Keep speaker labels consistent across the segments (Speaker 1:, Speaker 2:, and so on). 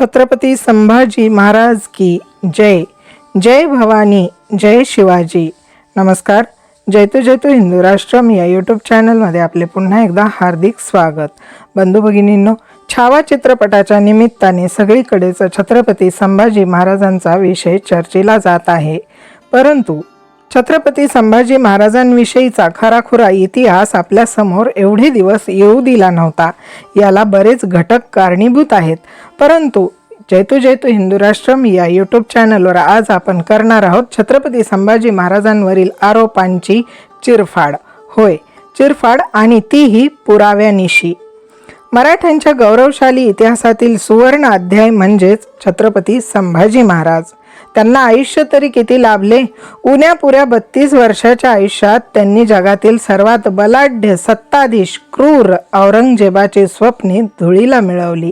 Speaker 1: छत्रपती संभाजी महाराज की जय. जय भवानी जय शिवाजी. नमस्कार. जयतु जयतु हिंदू राष्ट्रम या यूट्यूब चॅनलमध्ये आपले पुन्हा एकदा हार्दिक स्वागत. बंधू भगिनींनो छावा चित्रपटाच्या निमित्ताने सगळीकडेच छत्रपती संभाजी महाराजांचा विषय चर्चेला जात आहे. परंतु छत्रपती संभाजी महाराजांविषयीचा खराखुरा इतिहास आपल्यासमोर एवढे दिवस येऊ दिला नव्हता. याला बरेच घटक कारणीभूत आहेत. परंतु जैतू जैतू हिंदू राष्ट्रम या यूट्यूब चॅनलवर आज आपण करणार आहोत छत्रपती संभाजी महाराजांवरील आरोपांची चिरफाड. होय चिरफाड आणि तीही पुराव्यानिशी. मराठ्यांच्या गौरवशाली इतिहासातील सुवर्ण अध्याय म्हणजेच छत्रपती संभाजी महाराज. त्यांना आयुष्य तरी किती लाभले? उन्यापुऱ्या बत्तीस वर्षाच्या आयुष्यात त्यांनी जगातील सर्वात बलाढ्य सत्ताधीश क्रूर औरंगजेबाची स्वप्ने धुळीला मिळवली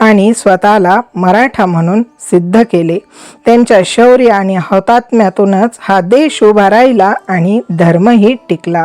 Speaker 1: आणि स्वतःला मराठा म्हणून सिद्ध केले. त्यांच्या शौर्य आणि हौतात्म्यातूनच हा देश उभा राहिला आणि धर्मही टिकला.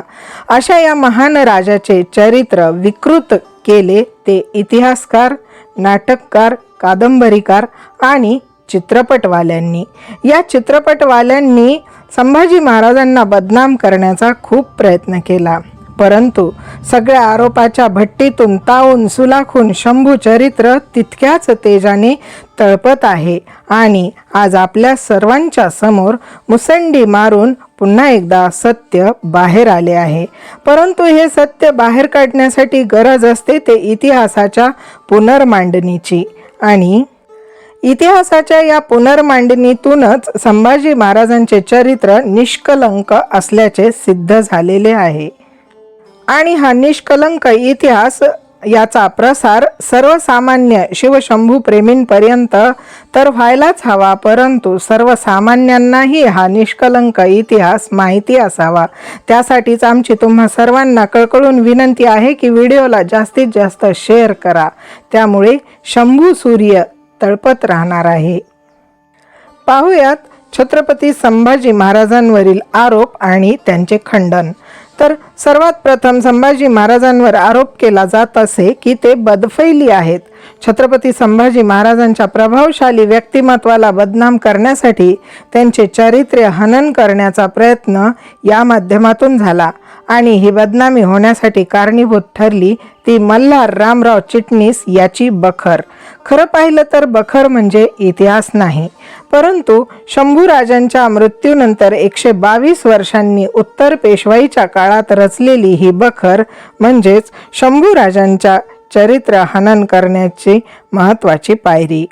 Speaker 1: अशा या महान राजाचे चरित्र विकृत केले ते इतिहासकार नाटककार कादंबरीकार आणि चित्रपटवाल्यांनी. या चित्रपटवाल्यांनी संभाजी महाराजांना बदनाम करण्याचा खूप प्रयत्न केला. परंतु सगळ्या आरोपाच्या भट्टीतून तावून सुलाखून शंभू चरित्र तितक्याच तेजाने तळपत आहे आणि आज आपल्या सर्वांच्या समोर मुसंडी मारून पुन्हा एकदा सत्य बाहेर आले आहे. परंतु हे सत्य बाहेर काढण्यासाठी गरज असते ते इतिहासाच्या पुनर्मांडणीची आणि इतिहासाच्या या पुनर्मांडणीतूनच संभाजी महाराजांचे चरित्र निष्कलंक असल्याचे सिद्ध झालेले आहे. आणि हा निष्कलंक इतिहास याचा प्रसार सर्वसामान्य शिवशंभू प्रेमींपर्यंत तर व्हायलाच हवा परंतु सर्वसामान्यांनाही हा निष्कलंक इतिहास माहिती असावा. त्यासाठीच आमची तुम्हा सर्वांना कळकळून विनंती आहे की व्हिडिओला जास्तीत जास्त शेअर करा. त्यामुळे शंभू सूर्य तळपत राहणार आहे. पाहुयात छत्रपती संभाजी महाराजांवरील आरोप आणि त्यांचे खंडन. तर सर्वात प्रथम संभाजी महाराजांवर आरोप केला जात असे की ते बदफैली आहेत. छत्रपती संभाजी महाराजांच्या प्रभावशाली व्यक्तिमत्वाला बदनाम करण्यासाठी त्यांचे चारित्र्य हनन करण्याचा प्रयत्न या माध्यमातून झाला आणि ही बदनामी होण्यासाठी कारणीभूत ठरली ती मल्हार रामराव चिटणीस याची बखर. खरं पाहिलं तर बखर म्हणजे इतिहास नाही. परंतु शंभूराजांच्या मृत्यूनंतर एकशे बावीस वर्षांनी उत्तर पेशवाईच्या काळात रचलेली ही बखर म्हणजेच शंभूराजांच्या चरित्र हनन करण्याची महत्त्वाची पायरी.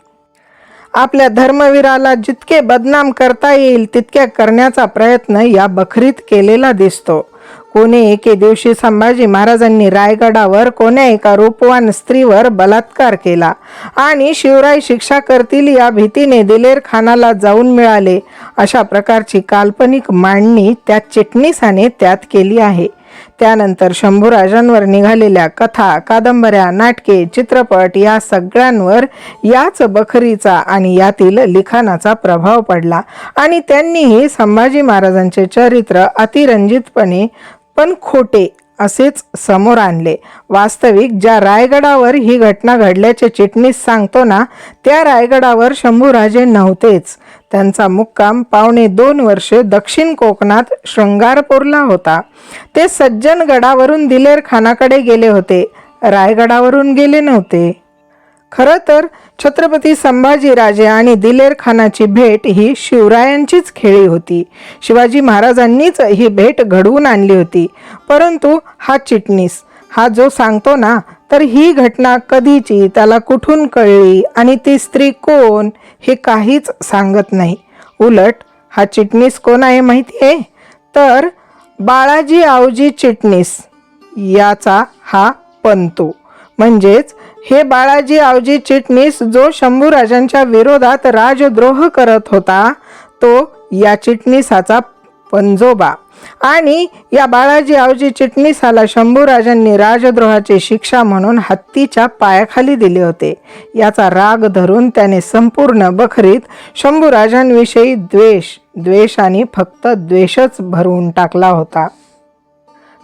Speaker 1: आपल्या धर्मवीराला जितके बदनाम करता येईल तितक्या करण्याचा प्रयत्न या बखरीत केलेला दिसतो. कोणे एके दिवशी संभाजी महाराजांनी रायगडावर कोण्या एका रूपवान स्त्रीवर बलात्कार केला आणि शिवराय शिक्षा करतील या भीतीने दिलेर खानाला जाऊन मिळाले. अशा प्रकारची काल्पनिक मांडणी त्या चिटणीसाने त्यात केली आहे. त्यानंतर शंभूराजांवर निघालेल्या कथा कादंबऱ्या नाटके चित्रपट या सगळ्यांवर याच बखरीचा आणि यातील लिखाणाचा प्रभाव पडला आणि त्यांनीही संभाजी महाराजांचे चरित्र अतिरंजितपणे पण खोटे असेच समोर आणले. वास्तविक ज्या रायगडावर ही घटना घडल्याचे चिटणीस सांगतो ना त्या रायगडावर शंभूराजे नव्हतेच. त्यांचा मुक्काम पावणे दोन वर्षे दक्षिण कोकणात शृंगारपूरला होता. ते सज्जनगडावरून दिलेरखानाकडे दिलेर खानाकडे गेले होते. रायगडावरून गेले नव्हते. खरं तर छत्रपती संभाजीराजे आणि दिलेर खानाची भेट ही शिवरायांचीच खेळी होती. शिवाजी महाराजांनीच ही भेट घडवून आणली होती. परंतु हा चिटणीस हा जो सांगतो ना तर ही घटना कधीची त्याला कुठून कळली आणि ती स्त्री कोण हे काहीच सांगत नाही. उलट हा चिटणीस कोण आहे माहिती आहे तर बाळाजी आवजी चिटणीस याचा हा पंतो. म्हणजेच हे बाळाजी आवजी चिटणीस जो शंभूराजांच्या विरोधात राजद्रोह करत होता तो या चिटणीसाचा पंजोबा. आणि या बाळाजी आवजी चिटणीसाला शंभूराजांनी राजद्रोहाची शिक्षा म्हणून हत्तीच्या पायाखाली दिले होते. याचा राग धरून त्याने संपूर्ण बखरीत शंभूराजांविषयी द्वेष द्वेष फक्त द्वेषच भरवून टाकला होता.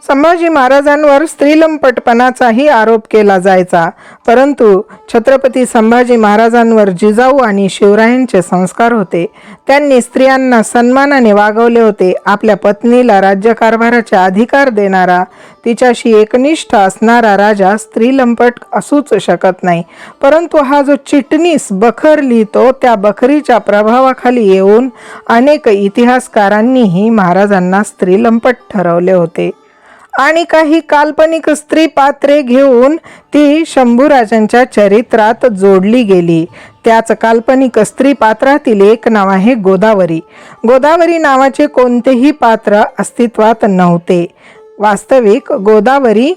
Speaker 1: संभाजी महाराजांवर स्त्रीलंपटपणाचाही आरोप केला जायचा. परंतु छत्रपती संभाजी महाराजांवर जिजाऊ आणि शिवरायांचे संस्कार होते. त्यांनी स्त्रियांना सन्मानाने वागवले होते. आपल्या पत्नीला राज्यकारभाराचे अधिकार देणारा तिच्याशी एकनिष्ठ असणारा राजा स्त्रीलंपट असूच शकत नाही. परंतु हा जो चिटणीस बखर लिहितो त्या बखरीच्या प्रभावाखाली येऊन अनेक इतिहासकारांनीही महाराजांना स्त्रीलंपट ठरवले होते. आणि काही काल्पनिक स्त्री पात्रे घेऊन ती शंभूराजांच्या चरित्रात जोडली गेली. त्याच काल्पनिक स्त्री पात्रातील एक नाव आहे गोदावरी. गोदावरी नावाचे कोणतेही पात्र अस्तित्वात नव्हते. वास्तविक गोदावरी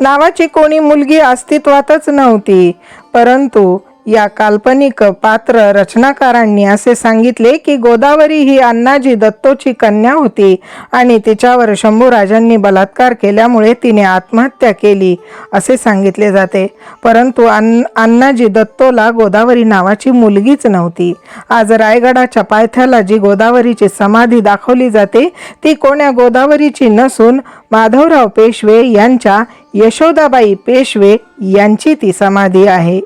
Speaker 1: नावाची कोणी मुलगी अस्तित्वातच नव्हती परंतु या काल्पनिक पात्र रचनाकारांनी असे सांगितले की गोदावरी ही अण्णाजी दत्तोची कन्या होती आणि तिच्यावर शंभूराजांनी बलात्कार केल्यामुळे तिने आत्महत्या केली असे सांगितले जाते. परंतु अन् अण्णाजी दत्तोला गोदावरी नावाची मुलगीच नव्हती. आज रायगडाच्या पायथ्याला जी गोदावरीची समाधी दाखवली जाते ती कोण्या गोदावरीची नसून माधवराव पेशवे यांच्या यशोदाबाई पेशवे यांची ती समाधी आहे.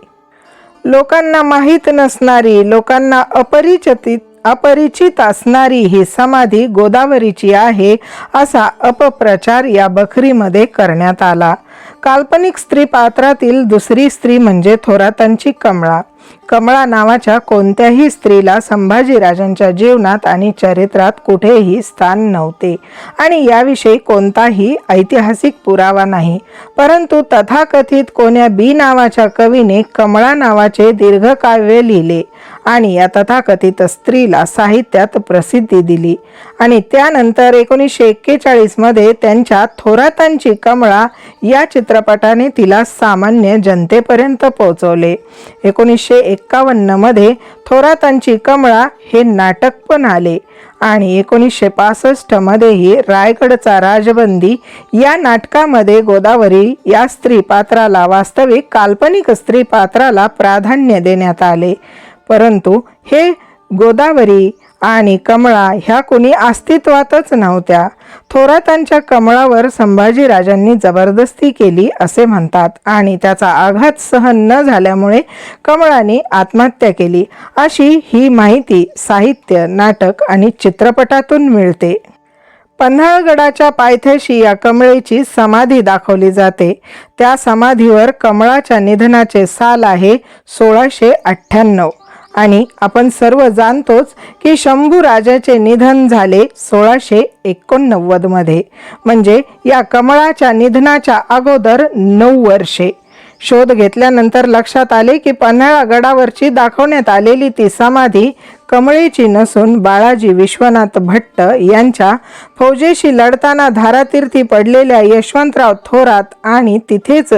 Speaker 1: लोकांना माहीत नसणारी लोकांना अपरिचित अपरिचित असणारी ही समाधी गोदावरीची आहे असा अपप्रचार या बखरीमध्ये करण्यात आला. काल्पनिक स्त्री पात्रातील दुसरी स्त्री म्हणजे थोरातांची कमळा. कमळा नावाच्या कोणत्याही स्त्रीला संभाजीराजांच्या जीवनात आणि चरित्रात कुठेही स्थान नव्हते. आणि याविषयी कोणताही ऐतिहासिक पुरावा नाही. परंतु तथाकथित कोण्या बी नावाच्या कवीने कमळा नावाचे दीर्घकाव्य लिहिले. आणि या तथाकथित स्त्रीला साहित्यात प्रसिद्धी दिली. आणि त्यानंतर एकोणीसशे एक्केचाळीसमध्ये त्यांच्या थोरातांची कमळा या चित्रपटाने तिला सामान्य जनतेपर्यंत पोहोचवले. एकोणीसशे एक्कावन्नमध्ये थोरातांची कमळा हे नाटक पण आले. आणि एकोणीसशे पासष्टमध्येही रायगडचा राजबंदी या नाटकामध्ये गोदावरी या स्त्री पात्राला वास्तविक काल्पनिक स्त्री पात्राला प्राधान्य देण्यात आले. परंतु हे गोदावरी आणि कमळा ह्या कोणी अस्तित्वातच नव्हत्या. थोरातांच्या कमळावर संभाजीराजांनी जबरदस्ती केली असे म्हणतात आणि त्याचा आघात सहन न झाल्यामुळे कमळाने आत्महत्या केली. अशी ही माहिती साहित्य नाटक आणि चित्रपटातून मिळते. पन्हाळगडाच्या पायथ्याशी या कमळेची समाधी दाखवली जाते. त्या समाधीवर कमळाच्या निधनाचे साल आहे सोळाशे अठ्ठ्याण्णव. आणि आपण सर्व जाणतोच की शंभू राजाचे निधन झाले सोळाशे एकोणनव्वदमध्ये. म्हणजे या कमळाच्या निधनाच्या अगोदर नऊ वर्षे. शोध घेतल्यानंतर लक्षात आले की पन्हाळा गडावरची दाखवण्यात आलेली ती समाधी कमळेची नसून बाळाजी विश्वनाथ भट्ट यांच्या फौजेशी लढताना धारातीर्थी पडलेल्या यशवंतराव थोरात आणि तिथेच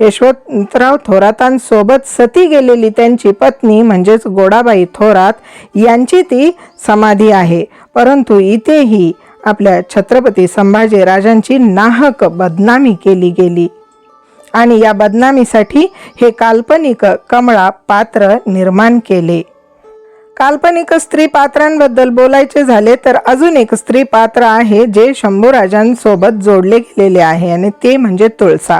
Speaker 1: यशवंतराव थोरातांसोबत सती गेलेली त्यांची पत्नी म्हणजेच गोडाबाई थोरात यांची ती समाधी आहे. परंतु इथेही आपल्या छत्रपती संभाजी राजांची नाहक बदनामी केली गेली. आणि या बदनामीसाठी हे काल्पनिक कमळा पात्र निर्माण केले. काल्पनिक स्त्री पात्रांबद्दल बोलायचे झाले तर अजून एक स्त्री पात्र आहे जे शंभूराजांसोबत जोडले गेलेले आहे आणि ते म्हणजे तुळसा.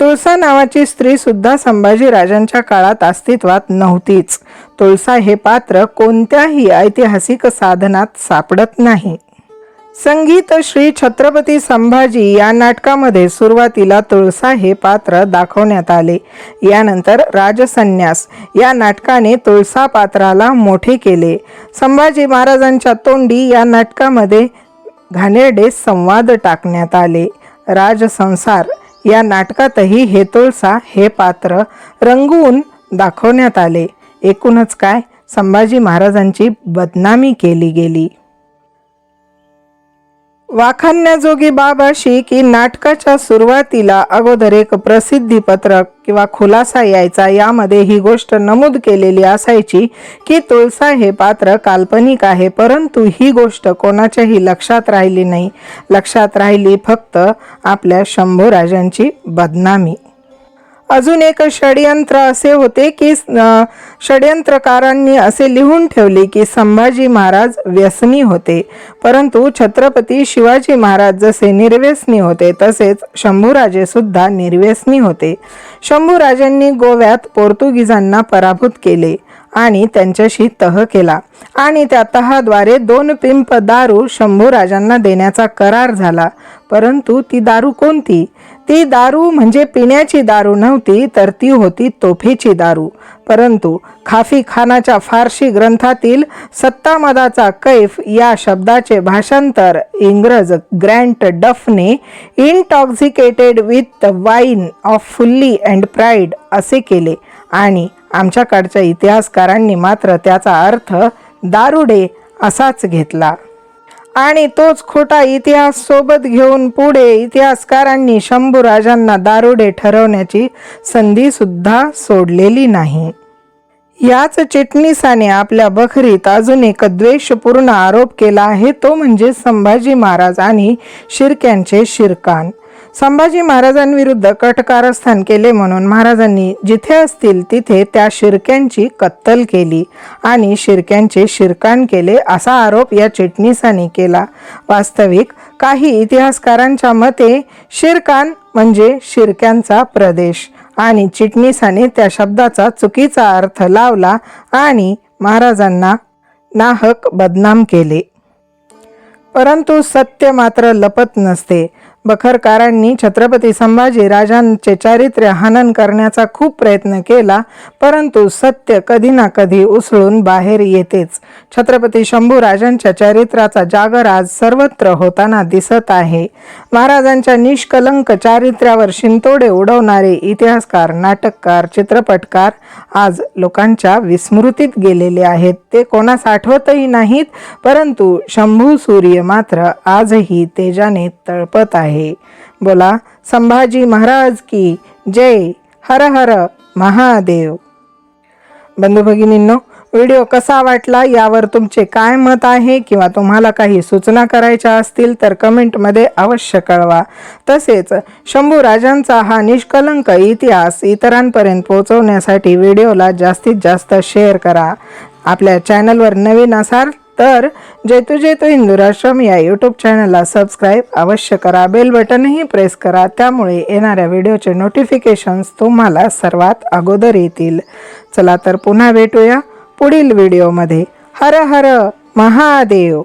Speaker 1: तुळसा नावाची स्त्री सुद्धा संभाजीराजांच्या काळात अस्तित्वात नव्हतीच. तुळसा हे पात्र कोणत्याही ऐतिहासिक साधनात सापडत नाही. संगीत श्री छत्रपती संभाजी या नाटकामध्ये सुरुवातीला तुळसा हे पात्र दाखवण्यात आले. यानंतर राजसन्यास या नाटकाने तुळसा पात्राला मोठे केले. संभाजी महाराजांच्या तोंडी या नाटकामध्ये घाणेरडे संवाद टाकण्यात आले. राजसंसार या नाटकातही हे तुळसा हे पात्र रंगवून दाखवण्यात आले. एकूणच काय? संभाजी महाराजांची बदनामी केली गेली. वाखाणण्याजोगी बाब अशी की नाटकाच्या सुरुवातीला अगोदर एक प्रसिद्धी पत्रक किंवा खुलासा यायचा यामध्ये ही गोष्ट नमूद केलेली असायची की तुळसा हे पात्र काल्पनिक आहे परंतु ही गोष्ट कोणाच्याही लक्षात राहिली नाही. लक्षात राहिली फक्त आपल्या शंभूराजांची बदनामी. अजून एक षडयंत्र असे होते की षडयंत्रकारांनी असे लिहून ठेवले की संभाजी महाराज व्यसनी होते. परंतु छत्रपती शिवाजी महाराज जसे निर्व्यसनी होते तसेच शंभूराजे सुद्धा निर्व्यसनी होते. शंभूराजांनी गोव्यात पोर्तुगीजांना पराभूत केले आणि त्यांच्याशी तह केला. आणि त्या तहाद्वारे दोन पिंप दारू शंभूराजांना देण्याचा करार झाला. परंतु ती दारू कोणती? ती दारू म्हणजे पिण्याची दारू नव्हती तर ती होती तोफेची दारू. परंतु खाफी खानाच्या फारशी ग्रंथातील सत्तामदाचा कैफ या शब्दाचे भाषांतर इंग्रज Grant डफने intoxicated with the wine of fully and pride असे केले. आणि आमच्याकडच्या इतिहासकारांनी मात्र त्याचा अर्थ दारुडे असाच घेतला. आणि तोच खोटा इतिहास सोबत घेऊन पुढे इतिहासकारांनी शंभूराजांना दारुडे ठरवण्याची संधी सुद्धा सोडलेली नाही. याच चिटणीसाने आपल्या बखरीत अजून एक द्वेषपूर्ण आरोप केला आहे तो म्हणजे संभाजी महाराज आणि शिरक्यांचे शिरकान. संभाजी महाराजांविरुद्ध कटकारस्थान केले म्हणून महाराजांनी जिथे असतील तिथे त्या शिरक्यांची कत्तल केली आणि शिरक्यांचे शिरकान केले असा आरोप या चिटणीसाने केला. वास्तविक काही इतिहासकारांच्या मते शिरकान म्हणजे शिरक्यांचा प्रदेश आणि चिटणीसाने त्या शब्दाचा चुकीचा अर्थ लावला आणि महाराजांना नाहक बदनाम केले. परंतु सत्य मात्र लपत नसते. बखरकारांनी छत्रपती संभाजी राजांचे चारित्र्य हनन करण्याचा खूप प्रयत्न केला परंतु सत्य कधी ना कधी उसळून बाहेर येतेच. छत्रपती शंभू राजांच्या जागर आज सर्वत्र होताना दिसत आहे. महाराजांच्या निष्कलंक चारित्र्यावर शिंतोडे उडवणारे इतिहासकार नाटककार चित्रपटकार आज लोकांच्या विस्मृतीत गेलेले आहेत. ते कोणास आठवतही नाहीत परंतु शंभू सूर्य मात्र आजही तेजाने तळपत आहे. बोला संभाजी महाराज की जय. हर हर महादेव. बंधू भगिनींनो व्हिडिओ कसा वाटला यावर तुमचे काय मत आहे किंवा तुम्हाला काही सूचना करायच्या असतील तर कमेंटमध्ये अवश्य कळवा. तसेच शंभू राजांचा हा निष्कलंक इतिहास इतरांपर्यंत पोहोचवण्यासाठी व्हिडिओला जास्तीत जास्त शेअर करा. आपल्या चॅनलवर नवीन असाल तर जैतू जैतू हिंदू आश्रम या यूट्यूब चॅनलला सबस्क्राईब अवश्य करा. बेल बटनही प्रेस करा. त्यामुळे येणाऱ्या व्हिडिओचे नोटिफिकेशन्स तुम्हाला सर्वात अगोदर येतील. चला तर पुन्हा भेटूया. पुढील व्हिडिओमध्ये. हर हर महादेव.